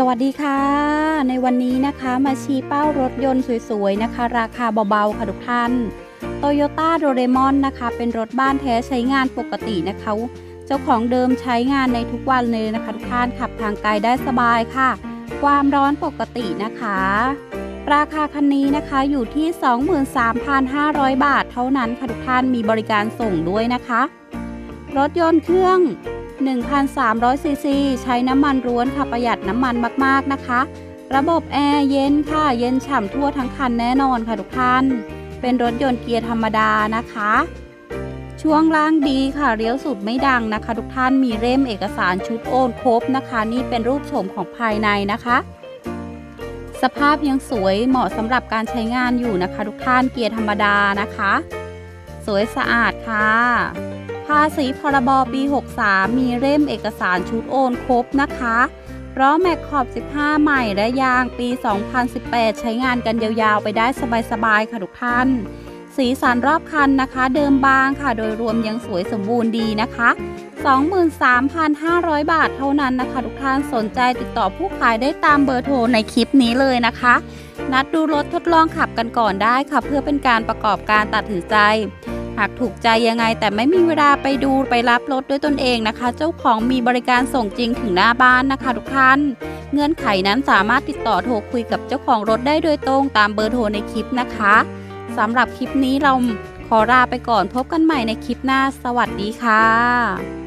สวัสดีค่ะ ในวันนี้นะคะมาชี้เป้ารถยนต์สวยๆนะคะ ราคาเบาๆค่ะทุกท่าน Toyota d o r a e m o n นะคะ เป็นรถบ้านแท้ใช้งานปกตินะคะ เจ้าของเดิมใช้งานในทุกวันเลยนะคะ ทุกท่านขับทางไกลได้สบายค่ะ ความร้อนปกตินะคะ ราคาคันนี้นะคะอยู่ที่ 23,500 บาทเท่านั้นค่ะทุกท่านมีบริการส่งด้วยนะคะ รถยนต์เครื่อง 1,300ซีซีใช้น้ำมันร้วนค่ะประหยัดน้ำมันมากๆนะคะ ระบบแอร์เย็นค่ะ เย็นฉ่ำทั่วทั้งคันแน่นอนค่ะทุกท่าน เป็นรถยนต์เกียร์ธรรมดานะคะ ช่วงล่างดีค่ะเลี้ยวสุดไม่ดังนะคะ ทุกท่านมีเล่มเอกสารชุดโอนครบนะคะ นี่เป็นรูปโฉมของภายในนะคะ สภาพยังสวยเหมาะสำหรับการใช้งานอยู่นะคะ ทุกท่านเกียร์ธรรมดานะคะ สวยสะอาดค่ะ ภาษีพรบปี 63 มีเล่มเอกสารชุดโอนครบนะคะล้อแม็กขอบ 15 ใหม่และยางปี 2018 ใช้งานกันยาวๆ ไปได้สบายๆ ค่ะทุกท่าน สีสันรอบคันนะคะ เดิมบางค่ะ โดยรวมยังสวยสมบูรณ์ดีนะคะ 23,500 บาทเท่านั้นนะคะ ทุกท่านสนใจติดต่อผู้ขายได้ตามเบอร์โทรในคลิปนี้เลยนะคะ นัดดูรถทดลองขับกันก่อนได้ค่ะ เพื่อเป็นการประกอบการตัดสินใจ หากถูกใจยังไงแต่ไม่มีเวลาไปดูไปรับรถด้วยตนเองนะคะ เจ้าของมีบริการส่งจริงถึงหน้าบ้านนะคะทุกท่าน เงื่อนไขนั้นสามารถติดต่อโทรคุยกับเจ้าของรถได้โดยตรงตามเบอร์โทรในคลิปนะคะสำหรับคลิปนี้เราขอลาไปก่อนพบกันใหม่ในคลิปหน้า สวัสดีค่ะ